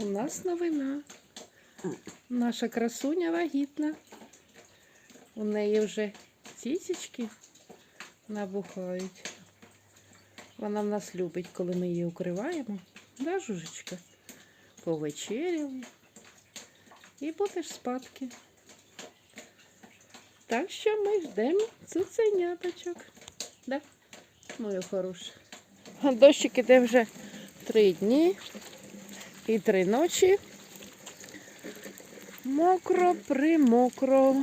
У нас новина. Наша красуня вагітна. У неї вже цісічки набухають. Вона в нас любить, коли ми її укриваємо. Да, жужечка? Повечеряли. І будеш спадки. Так що ми ждемо цуценяточок. Да? Моя хороша. Дощик іде вже три дні і три ночі. Мокро, примокро.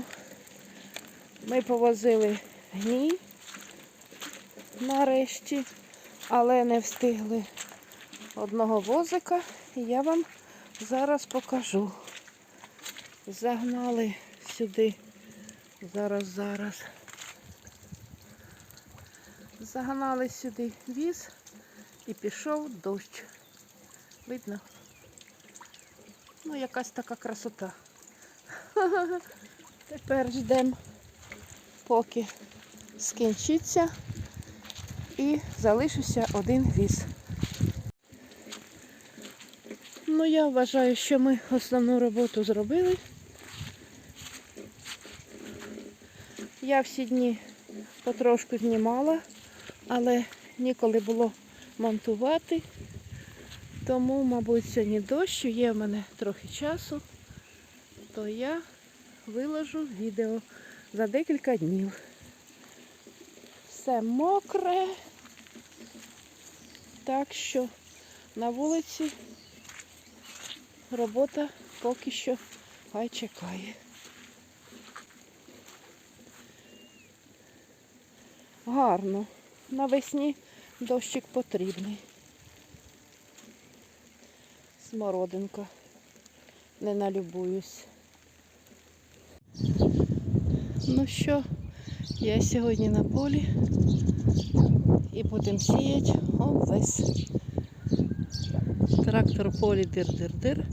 Ми повозили гній нарешті, але не встигли одного возика. І я вам зараз покажу. Загнали сюди. Зараз, зараз. Загнали сюди віз і пішов дощ. Видно? Ну, якась така красота. Тепер ждемо, поки скінчиться і залишився один віз. Ну, я вважаю, що ми основну роботу зробили. Я всі дні потрошку знімала, але ніколи було монтувати. Тому, мабуть, сьогодні дощ, є в мене трохи часу, то я виложу відео за декілька днів. Все мокре, так що на вулиці робота поки що хай чекає. Гарно. Навесні дощик потрібний. Смородинка. Не налюбуюсь. Ну що, я сьогодні на полі і будемо сіяти овес. Трактор полі дир-дир-дир.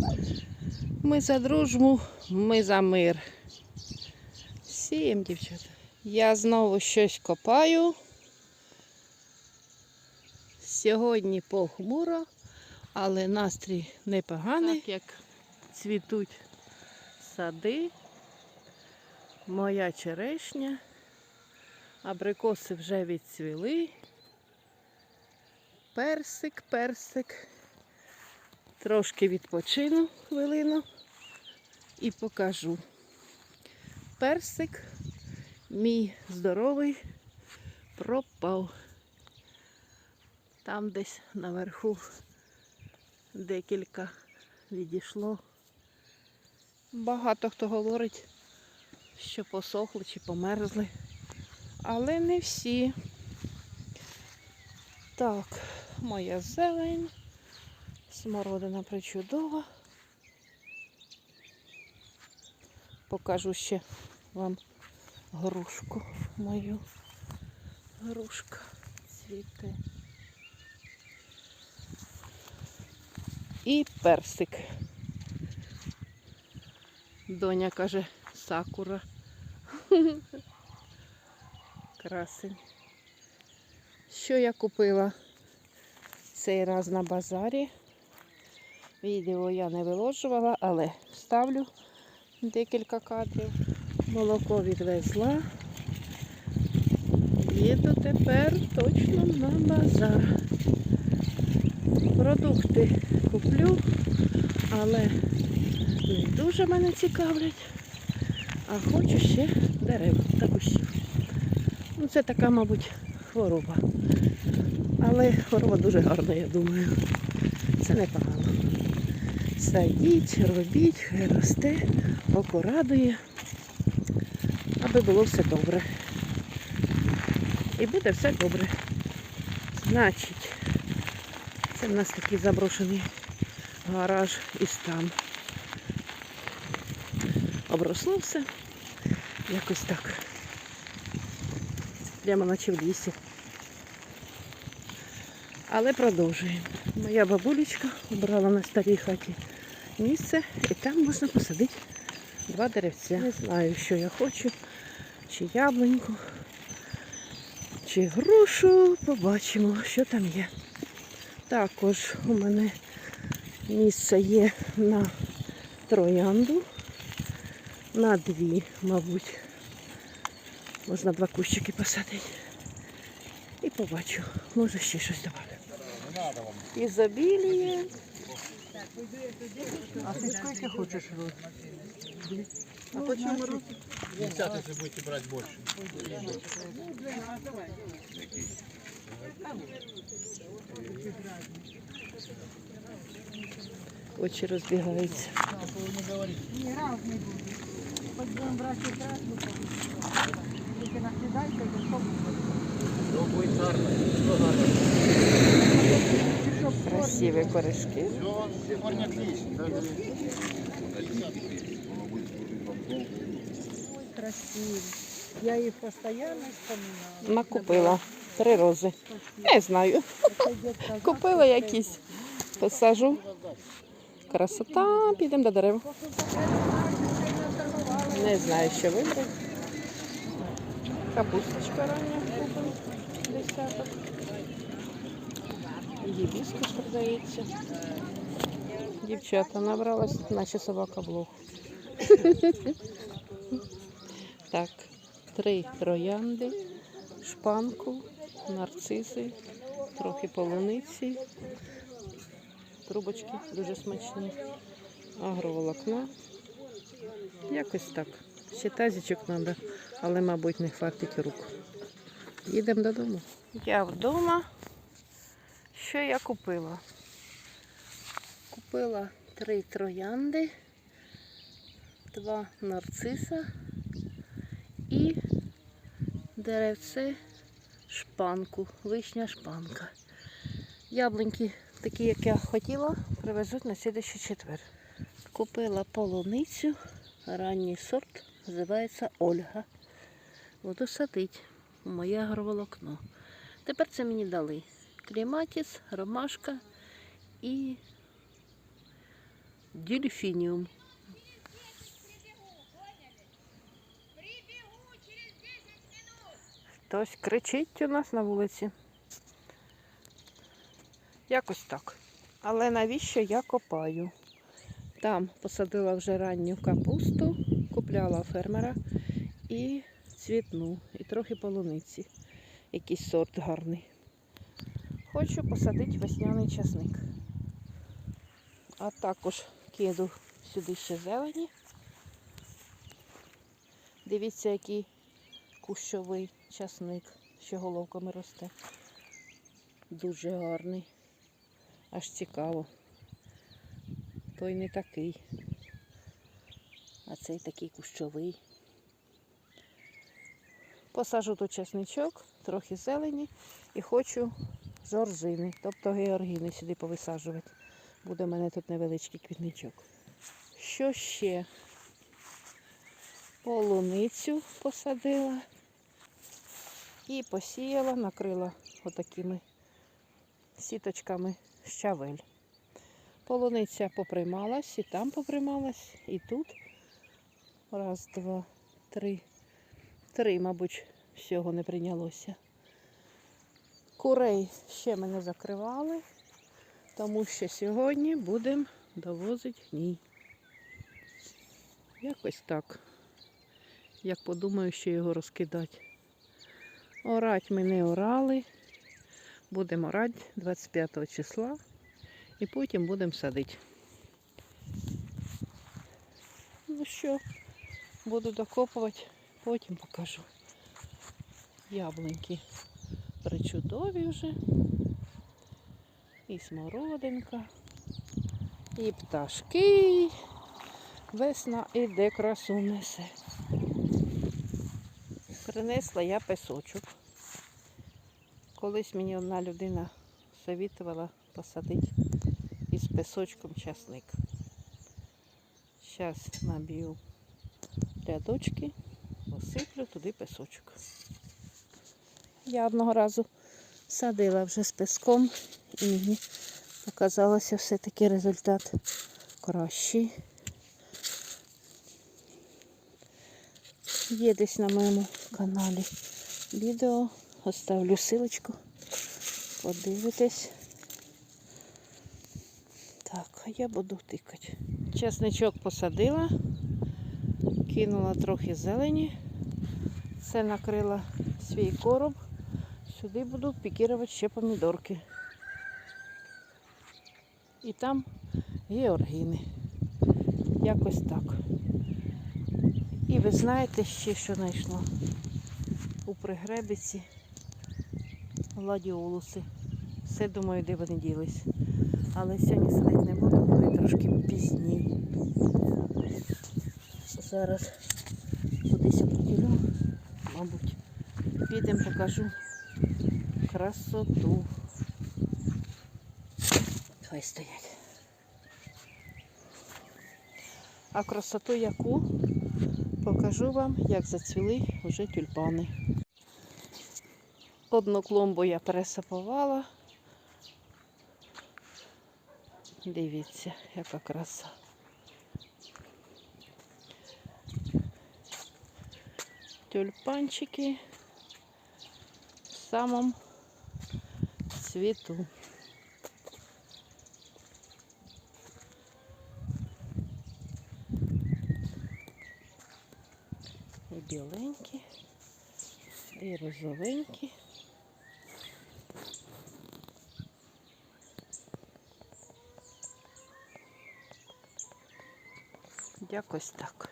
Ми за дружбу, ми за мир. Сіємо, дівчата. Я знову щось копаю. Сьогодні похмуро, але настрій непоганий, так як цвітуть сади, моя черешня, абрикоси вже відцвіли. Персик, персик. Трошки відпочину хвилину і покажу. Персик мій здоровий пропав. Там десь наверху декілька відійшло. Багато хто говорить, що посохли чи померзли, але не всі. Так, моя зелень, смородина причудова. Покажу ще вам грушку мою. Грушка цвіте. І персик. Доня каже сакура. Красень. Що я купила цей раз на базарі? Відео я не виложувала, але вставлю декілька кадрів. Молоко відвезла. Їду тепер точно на базар. Продукти куплю, але не дуже мене цікавлять. А хочу ще дерев та кущів. Ну, це така, мабуть, хвороба. Але хвороба дуже гарна, я думаю. Це непогано. Садіть, робіть, росте, око радує, аби було все добре. І буде все добре. Значить, це в нас такий заброшений гараж із там. Обросло. Якось так. Прямо наче в лісі. Але продовжуємо. Моя бабулечка обрала на старій хаті місце і там можна посадити два деревця. Не знаю, що я хочу. Чи яблуньку, чи грушу. Побачимо, що там є. Також у мене Місце є на троянду, на дві, мабуть. Можна два кущики посадити. І побачу, може ще щось додати. Ізобіліє. А ты сколько хочешь роз? А по чому роз? 50, если будете брать больше. Очі розбігаються. Не, разный будет. Хоть будем брать и красный, только накидайте, и что будет? Что будет гарно? Что гарно? Чтоб Красиві корешки. Все, корни отлично. красивый. Я их постоянно вспоминаю. Накупила три рози. Не знаю. Купила якісь. Посажу. Красота. Підемо до дерева. Не знаю, що вибрати. Капусточка рання купила. Десяток. Гібіскус продається. Дівчата набралась, наче собака в лох. Так, три троянди, шпанку, нарцизи, трохи полуниці, трубочки дуже смачні, агроволокна. Якось так. Ще тазічок треба, але, мабуть, не хватить рук. Їдемо додому. Я вдома. Що я купила? Купила три троянди, два нарциса деревце шпанку, вишня шпанка. Яблуньки, такі, як я хотіла, привезуть на слідуючий четвер. Купила полуницю, ранній сорт, називається Ольга. Буду садити у моє агроволокно. Тепер це мені дали кліматіс, ромашка і дельфініум. Хтось кричить у нас на вулиці. Якось так. Але навіщо я копаю? Там посадила вже ранню капусту, купляла фермера і цвітну, і трохи полуниці. Якийсь сорт гарний. Хочу посадити весняний часник. А також киду сюди ще зелені. Дивіться, який кущовий часник, що головками росте. Дуже гарний. Аж цікаво. Той не такий. А цей такий кущовий. Посажу тут часничок, трохи зелені і хочу жоржини, тобто георгіни сюди повисаджувати. Буде в мене тут невеличкий квітничок. Що ще? Полуницю посадила і посіяла, накрила отакими сіточками щавель. Полуниця поприймалась, і там поприймалась, і тут. Раз, два, три. Три, мабуть, всього не прийнялося. Курей ще ми не закривали, тому що сьогодні будемо довозити гній. Якось так. Як подумаю, що його розкидати. Орать ми не орали. Будемо орати 25 числа і потім будемо садити. Ну що, буду докопувати, потім покажу. Яблуньки причудові вже. І смородинка, і пташки. Весна іде красу несе. Принесла я песочок. Колись мені одна людина совітувала посадити із песочком часник. Зараз наб'ю рядочки, посиплю туди песочок. Я одного разу садила вже з песком і мені показалося все-таки результат кращий. Є десь на моєму каналі відео. Оставлю силочку. Подивитесь. Так, а я буду тикати. Чесничок посадила, кинула трохи зелені. Це накрила свій короб. Сюди буду пікірувати ще помідорки. І там георгіни. Якось так. І ви знаєте ще, що знайшла? У пригребиці гладіолуси. Все думаю, де вони ділись. Але сьогодні сидить не буду, бо трошки пізній. Зараз кудись оподілю, мабуть. Підемо покажу красоту. Хай стоять. А красоту яку покажу вам, як зацвіли вже тюльпани. Одну клумбу я пересапувала. Дивіться, яка краса. Тюльпанчики в самому цвіту. Біленькі, і розовенькі. Якось так.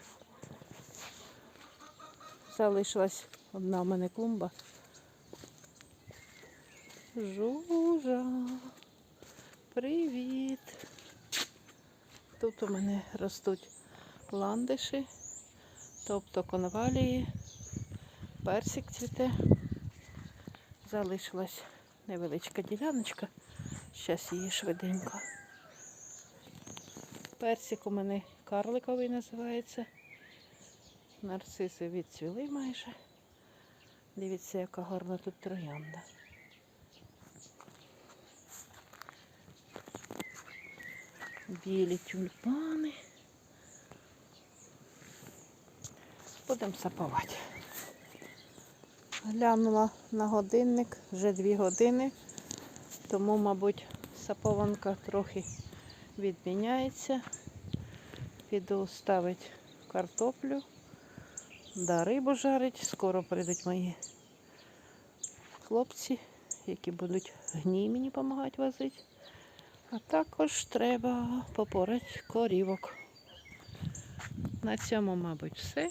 Залишилась одна в мене клумба. Жужа. Привіт. Тут у мене ростуть ландиші, тобто конвалії, персик цвіте. Залишилась невеличка діляночка. Зараз її швиденько. Персик у мене карликовий називається. Нарциси відцвіли майже. Дивіться, яка гарна тут троянда. Білі тюльпани. Будемо сапувати. Глянула на годинник, вже дві години, тому, мабуть, сапованка трохи відміняється. Піду ставити картоплю, да рибу жарить. Скоро прийдуть мої хлопці, які будуть гній мені допомагати возити. А також треба попорати корівок. На цьому, мабуть, все.